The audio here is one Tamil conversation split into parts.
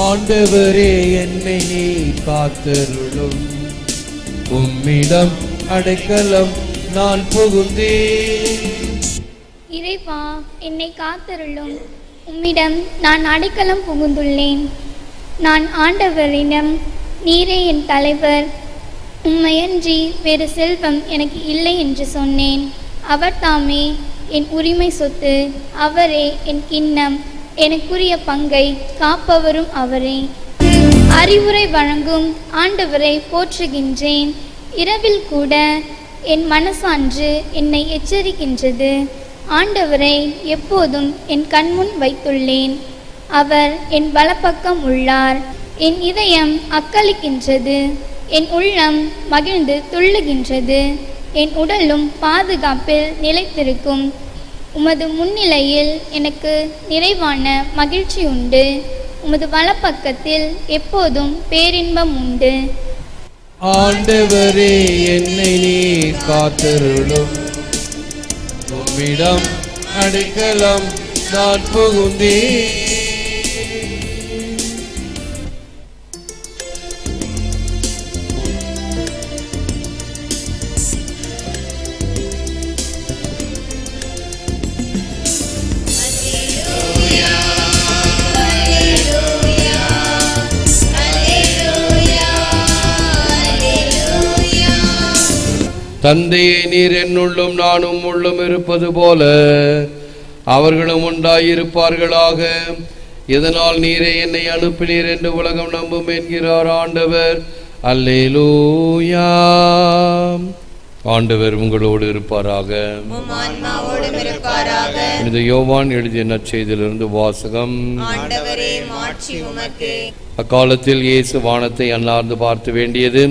ஆண்டவரே என்னை நீ காத்தருளும். உம்மிடம் அடைக்கலம் நான் புகுந்தேன். இறைவா என்னை காத்தருளும். உம்மிடம் நான் அடைக்கலம் புகுந்துள்ளேன். நான் ஆண்டவரிடம் நீரே என் தலைவர். உம்மையன்றி வேறு செல்வம் எனக்கு இல்லை என்று சொன்னேன். அவர் தாமே என் உரிமை சொத்து அவரே என் கிண்ணம். எனக்குரிய பங்கை காப்பவரும் அவரே. அறிவுரை வழங்கும் ஆண்டவரை போற்றுகின்றேன். இரவில் கூட என் மனசான்று என்னை எச்சரிக்கின்றது. ஆண்டவரை எப்போதும் என் கண்முன் வைத்துள்ளேன். அவர் என் வலப்பக்கம் உள்ளார். என் இதயம் அக்களிக்கின்றது. என் உள்ளம் மகிழ்ந்து துள்ளுகின்றது. என் உடலும் பாதுகாப்பில் நிலைத்திருக்கும். உமது முன்னிலையில் எனக்கு நிறைவான மகிழ்ச்சி உண்டு உமது வலப்பக்கத்தில் எப்போதும் பேரின்பம் உண்டு. ஆண்டவரே என்னை நீ காத்தருளும். உம்மிடம் அடைக்கலம் நான் புகுந்தேன். தந்தையே நீர் என்னுள்ளும் நானும் உள்ளும் இருப்பது போல அவர்களும் உண்டாயிருப்பார்களாக. இதனால் நீரே என்னை அனுப்பினீர் என்று உலகம் நம்பும் என்கிறார் ஆண்டவர். அல்லேலூயா. ஆண்டவர் உங்களோடு இருப்பாராக. இந்த யோவான் எழுதிய நற்செய்தியிலிருந்து வாசகம். அக்காலத்தில் இயேசு வானத்தை அன்னார்ந்து பார்த்து வேண்டியது.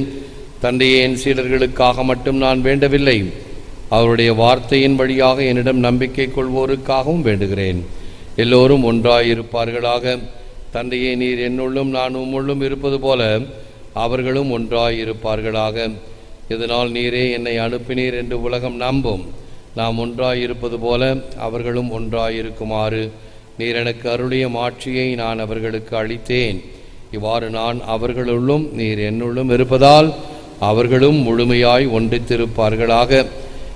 தந்தையே என் சீடர்களுக்காக மட்டும் நான் வேண்டவில்லை. அவருடைய வார்த்தையின் வழியாக என்னிடம் நம்பிக்கை கொள்வோருக்காகவும் வேண்டுகிறேன். எல்லோரும் ஒன்றாயிருப்பார்களாக. தந்தையே நீர் என்னுள்ளும் நான் உம்முள்ளும் இருப்பது போல அவர்களும் ஒன்றாயிருப்பார்களாக. இதனால் நீரே என்னை அனுப்பினீர் என்று உலகம் நம்பும். நாம் ஒன்றாயிருப்பது போல அவர்களும் ஒன்றாயிருக்குமாறு. நீர் எனக்கு அருளிய மாட்சியை நான் அவர்களுக்கு அளித்தேன். இவ்வாறு நான் அவர்களுள்ளும் நீர் என்னுள்ளும் இருப்பதால் அவர்களும் முழுமையாய் ஒன்றித்திருப்பார்களாக.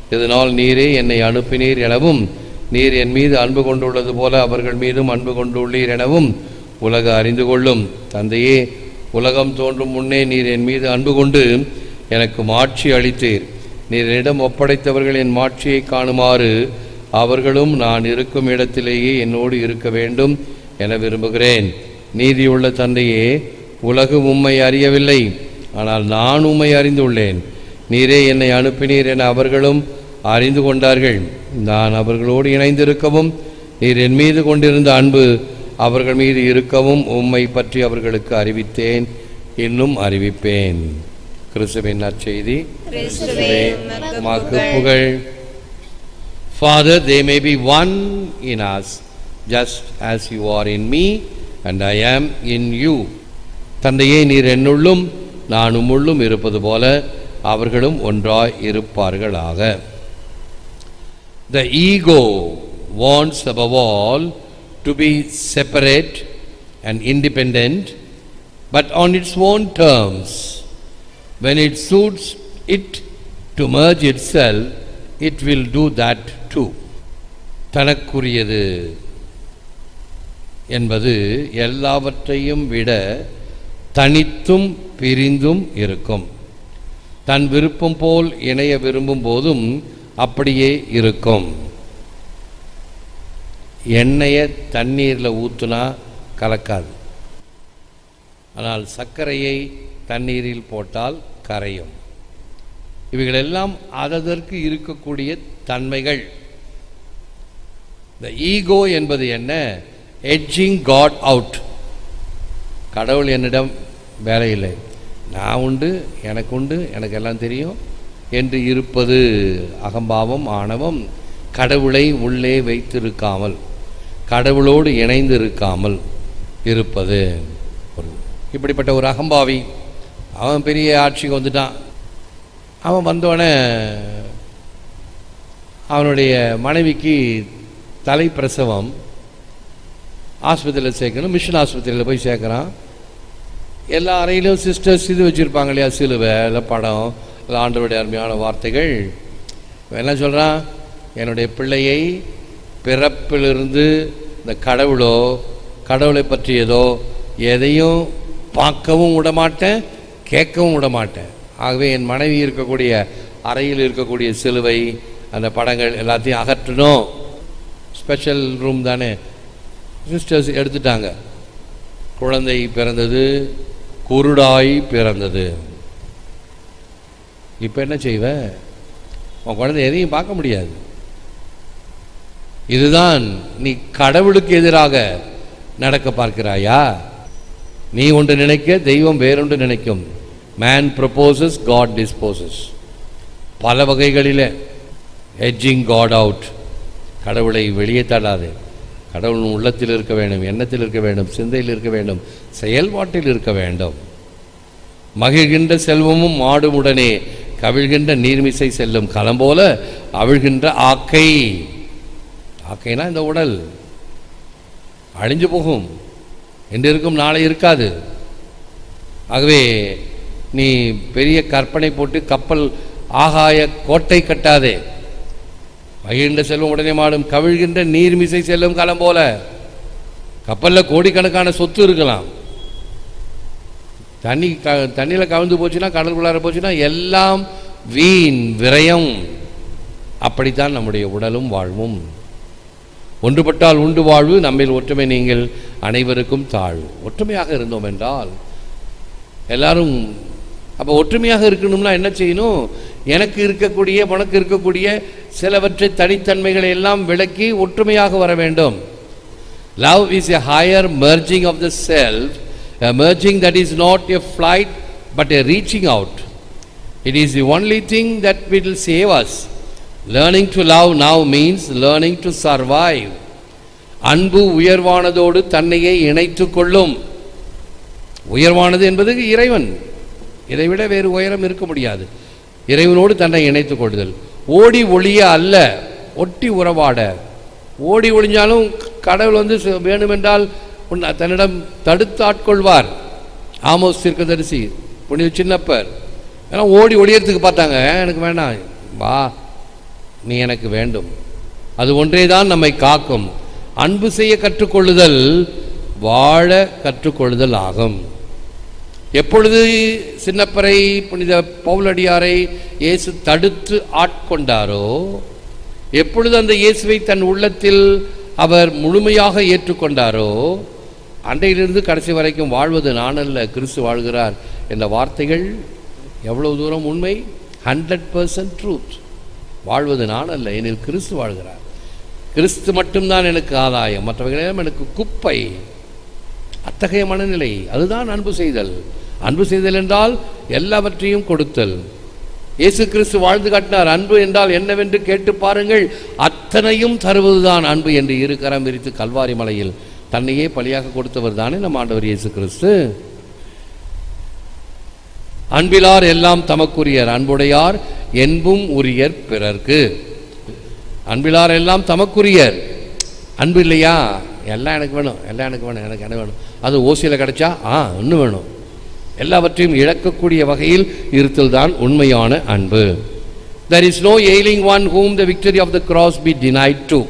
இதனால் நீரே என்னை அனுப்பினீர் எனவும் நீர் என் மீது அன்பு கொண்டுள்ளது போல அவர்கள் மீதும் அன்பு கொண்டுள்ளீர் எனவும் உலக அறிந்து கொள்ளும். தந்தையே உலகம் தோன்றும் முன்னே நீர் என் மீது அன்பு கொண்டு எனக்கு மாட்சி அளித்தீர். நீர் என்னிடம் ஒப்படைத்தவர்கள் என் மாட்சியை காணுமாறு அவர்களும் நான் இருக்கும் இடத்திலேயே என்னோடு இருக்க வேண்டும் என விரும்புகிறேன். நீதியுள்ள தந்தையே உலகு உம்மை அறியவில்லை. ஆனால் நான் உம்மை அறிந்துள்ளேன். நீரே என்னை அனுப்பினீர் என அவர்களும் அறிந்து கொண்டார்கள். நான் அவர்களோடு இணைந்திருக்கவும் நீர் என் மீது கொண்டிருந்த அன்பு அவர்கள் மீது இருக்கவும் உம்மை பற்றி அவர்களுக்கு அறிவித்தேன். இன்னும் அறிவிப்பேன். கிறிஸ்துவின் நற்செய்தி. புகழ். புகழ். Father, they may be one in us, just as you are in me and I am in you. தந்தையே நீர் என்னுள்ளும் நானும் உம்முள்ளும் இருப்பது போல அவர்களும் ஒன்றாய் இருப்பார்களாக the ego wants above all to be separate and independent but on its own terms when it suits it to merge itself will do that too two தனக்குரியது என்பது எல்லாவற்றையும் விட தனித்தும் பிரிந்தும் இருக்கும். தன் விருப்பம் போல் இணைய விரும்பும் போதும் அப்படியே இருக்கும். எண்ணெயை தண்ணீரில் ஊற்றுனா கலக்காது. ஆனால் சர்க்கரையை தண்ணீரில் போட்டால் கரையும். இவைகளெல்லாம் அததற்கு இருக்கக்கூடிய தன்மைகள். இந்த ஈகோ என்பது என்ன? எட்ஜிங் காட் அவுட் கடவுள் என்னிடம் வேலை இல்லை நான் உண்டு எனக்கு உண்டு எனக்கு எல்லாம் தெரியும். என்று இருப்பது அகம்பாவம் ஆணவம். கடவுளை உள்ளே வைத்திருக்காமல் கடவுளோடு இணைந்து இருக்காமல் இருப்பது ஒரு இப்படிப்பட்ட ஒரு அகம்பாவி அவன் பெரிய ஆட்சிக்கு வந்துட்டான். அவன் வந்தோடனே அவனுடைய மனைவிக்கு தலைப்பிரசவம். ஆஸ்பத்திரியில் சேர்க்கணும் மிஷன் ஆஸ்பத்திரியில் போய் சேர்க்குறான். எல்லா அறையிலும் சிஸ்டர்ஸ் இது வச்சுருப்பாங்க இல்லையா? சிலுவை இல்லை படம் இல்லை ஆண்டவருடைய அருமையான வார்த்தைகள். என்ன சொல்கிறான் என்னுடைய பிள்ளையை பிறப்பிலிருந்து இந்த கடவுளோ கடவுளை பற்றியதோ எதையும் பார்க்கவும் விட மாட்டேன் கேட்கவும் விடமாட்டேன். ஆகவே என் மனைவி இருக்கக்கூடிய அறையில் இருக்கக்கூடிய சிலுவை அந்த படங்கள் எல்லாத்தையும் அகற்றணும். ஸ்பெஷல் ரூம் தானே. சிஸ்டர்ஸ் எடுத்துட்டாங்க. குழந்தை பிறந்தது குருடாய் பிறந்தது. இப்போ என்ன செய்வ? உன் குழந்தை எதையும் பார்க்க முடியாது. இதுதான் நீ கடவுளுக்கு எதிராக நடக்க பார்க்கிறாயா? நீ ஒன்று நினைக்க தெய்வம் வேறொன்று நினைக்கும். மேன் ப்ரப்போசஸ் காட் டிஸ்போசஸ் பல வகைகளில் எட்ஜிங் காட் அவுட் கடவுளை வெளியே தள்ளாதே. கடவுள் உள்ளத்தில் இருக்க வேண்டும் எண்ணத்தில் இருக்க வேண்டும் சிந்தையில் இருக்க வேண்டும் செயல்பாட்டில் இருக்க வேண்டும். மகிழ்கின்ற செல்வமும் மாடுமுடனே கவிழ்கின்ற நீர்மிசை செல்லும் களம் போல அவிழ்கின்ற ஆக்கை. ஆக்கைனா இந்த உடல். அழிஞ்சு போகும். என்று இருக்கும் நாளை இருக்காது. ஆகவே நீ பெரிய கற்பனை போட்டு கப்பல் ஆகாய கோட்டை கட்டாதே. மகிழ்ந்த செல்வம் உடனே மாடும். கவிழ்கின்ற நீர்மிசை செல்லும் காலம் போல. கப்பலில் கோடிக்கணக்கான சொத்து இருக்கலாம். தண்ணி க தண்ணியில் கவிழ்ந்து போச்சுன்னா கடலுக்குள்ளார போச்சுன்னா எல்லாம் வீண் விரயம். அப்படித்தான் நம்முடைய உடலும் வாழ்வும். ஒன்றுபட்டால் உண்டு வாழ்வு நம்மில் ஒற்றுமை நீங்கள் அனைவருக்கும் தாழ்வு ஒற்றுமையாக இருந்தோம் என்றால் எல்லாரும் அப்போ ஒற்றுமையாக இருக்கணும்னா என்ன செய்யணும்? எனக்கு இருக்கக்கூடிய உனக்கு இருக்கக்கூடிய சிலவற்றை தனித்தன்மைகளை எல்லாம் விளக்கி ஒற்றுமையாக வர வேண்டும். Love is a higher merging of the self merging that is not a a but a reaching out it is is the only thing that will save us. Learning to love now means learning to அன்பு உயர்வானதோடு தன்னையே இணைத்து கொள்ளும். உயர்வானது என்பது இறைவன். இதைவிட வேறு உயரம் இருக்க முடியாது. இறைவனோடு தன்னை இணைத்து கொள்ளுதல். ஓடி ஒளிய அல்ல ஒட்டி உறவாட. ஓடி ஒளிஞ்சாலும் கடவுள் வந்து சு- வேணுமென்றால் உன்னை தன்னிடம் தடுத்து ஆட்கொள்வார். ஆமோஸ் தீர்க்கதரிசி புனித சின்னப்பர். ஏன்னா ஓடி ஒளியறதுக்கு பார்த்தாங்க எனக்கு வேண்டாம்? வா நீ எனக்கு வேண்டும். அது ஒன்றே தான் நம்மை காக்கும். அன்பு செய்ய கற்றுக்கொள்ளுதல் வாழ கற்றுக்கொள்ளுதல் ஆகும். எப்பொழுது சின்னப்பரை புனித பவுலடியாரை இயேசு தடுத்து ஆட்கொண்டாரோ எப்பொழுது அந்த இயேசுவை தன் உள்ளத்தில் அவர் முழுமையாக ஏற்றுக்கொண்டாரோ அன்றையிலிருந்து கடைசி வரைக்கும் வாழ்வது நானல்ல கிறிஸ்து வாழ்கிறார் என்ற வார்த்தைகள் எவ்வளவு தூரம் உண்மை? ஹண்ட்ரட் பர்சன்ட் ட்ரூத் வாழ்வது நானல்ல எனில் கிறிஸ்து வாழ்கிறார். கிறிஸ்து மட்டும்தான் எனக்கு ஆதாயம் மற்றவர்களிடம் எனக்கு குப்பை. அத்தகைய மனநிலை அதுதான் அன்பு செய்தல். அன்பு செய்தல் என்றால் எல்லாவற்றையும் கொடுத்தல். இயேசு கிறிஸ்து வாழ்ந்து காட்டினார் அன்பு என்றால் என்னவென்று கேட்டு பாருங்கள் அத்தனையும் தருவதுதான் அன்பு என்று இரு கரம் விரித்து கல்வாரி மலையில் தன்னையே பலியாக கொடுத்தவர் தானே நம் ஆண்டவர் இயேசு கிறிஸ்து. அன்பிலார் எல்லாம் தமக்குரியர் அன்புடையார் என்பும் உரியர் பிறர்க்கு. அன்பிலார் எல்லாம் தமக்குரியர். அன்பு இல்லையா? எல்லாம் எனக்கு வேணும் எல்லாம் எனக்கு வேணும் எனக்கு என்ன வேணும். அது ஓசியில் கிடைச்சா ஆ இன்னும் வேணும். எல்லாவற்றையும் இழக்கக்கூடிய வகையில் இருத்தல்தான் உண்மையான அன்பு there is no ailing one whom the victory of the cross be denied to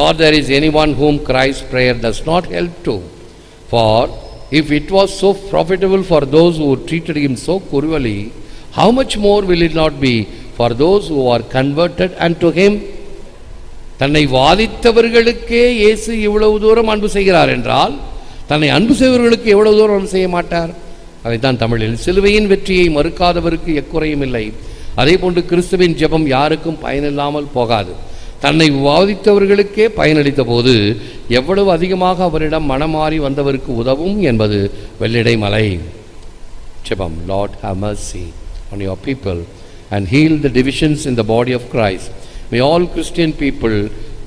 not there is any one whom Christ prayer does not help to for if it was so profitable for those who treated him so cruelly, how much more will it not be for those who are converted unto him? தன்னை வாதித்தவர்களுக்கே இயேசு இவ்வளவு தூரம் அன்பு செய்கிறார் என்றால் தன்னை அன்பு செய்வர்களுக்கு எவ்வளவு தூரம் அன்பு செய்ய மாட்டார் அதைத்தான் தமிழில் சிலுவையின் வெற்றியை மறுக்காதவருக்கு எக்குறையும் இல்லை அதே போன்று கிறிஸ்துவின் ஜெபம் யாருக்கும் பயனில்லாமல் போகாது தன்னை விவாதித்தவர்களுக்கே பயனளித்த போது எவ்வளவு அதிகமாக அவரிடம் மனமாறி வந்தவருக்கு உதவும் என்பது வெள்ளிடை மலை ஜெபம் Lord have mercy on your people and heal the divisions in the body of Christ may all Christian people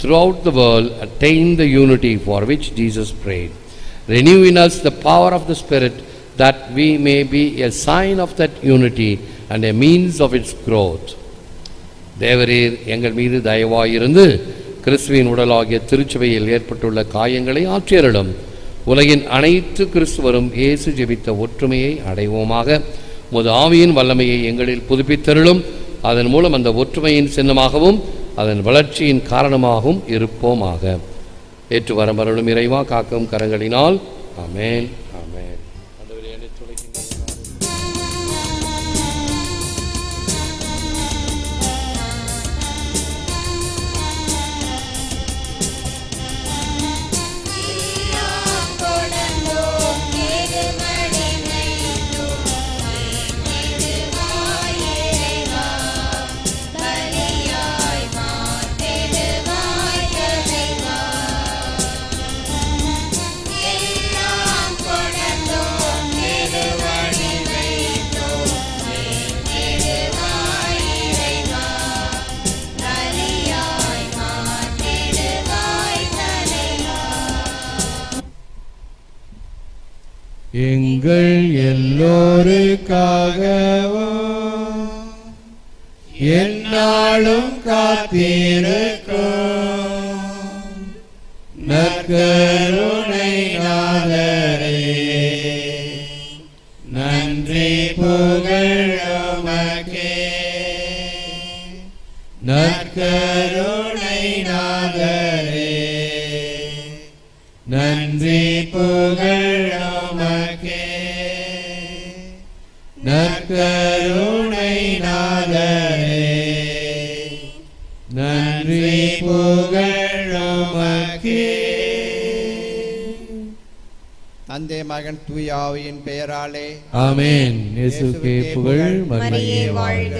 throughout the world attain the unity for which Jesus prayed renew in us the power of the Spirit that we may be a sign of that unity and a means of its growth. தேவரீர் எங்கள் மீது தயவாயிருந்து கிறிஸ்துவின் உடலாகிய திருச்சபையில் ஏற்பட்டுள்ள காயங்களை ஆற்றியரிடம் உலகின் அனைத்து கிறிஸ்துவரும் இயேசு ஜெபித்த ஒற்றுமையை அடைவோமாக. முது ஆவியின் வல்லமையை எங்களில் புதுப்பித்தருளும். அதன் மூலம் அந்த ஒற்றுமையின் சின்னமாகவும் அதன் வளர்ச்சியின் காரணமாகவும் இருப்போமாக. ஏற்று வரம்பருளும் இறைவா காக்கும் கரங்களினால். ஆமென். எங்கள் எல்லோருக்காகவும் என்னாலும் காத்திருக்கும். நற்கருணை நாதரே நன்றி புகழமக்கே நற்கருணை நாதரே நன்றி புகழமக்கே நற்கருணை நாதரே நன்றி புகழமக்கே. தந்தை மகன் தூயாவியின் பெயராலே ஆமென். இயேசுக்கே புகழ் மரியே வாழ்க.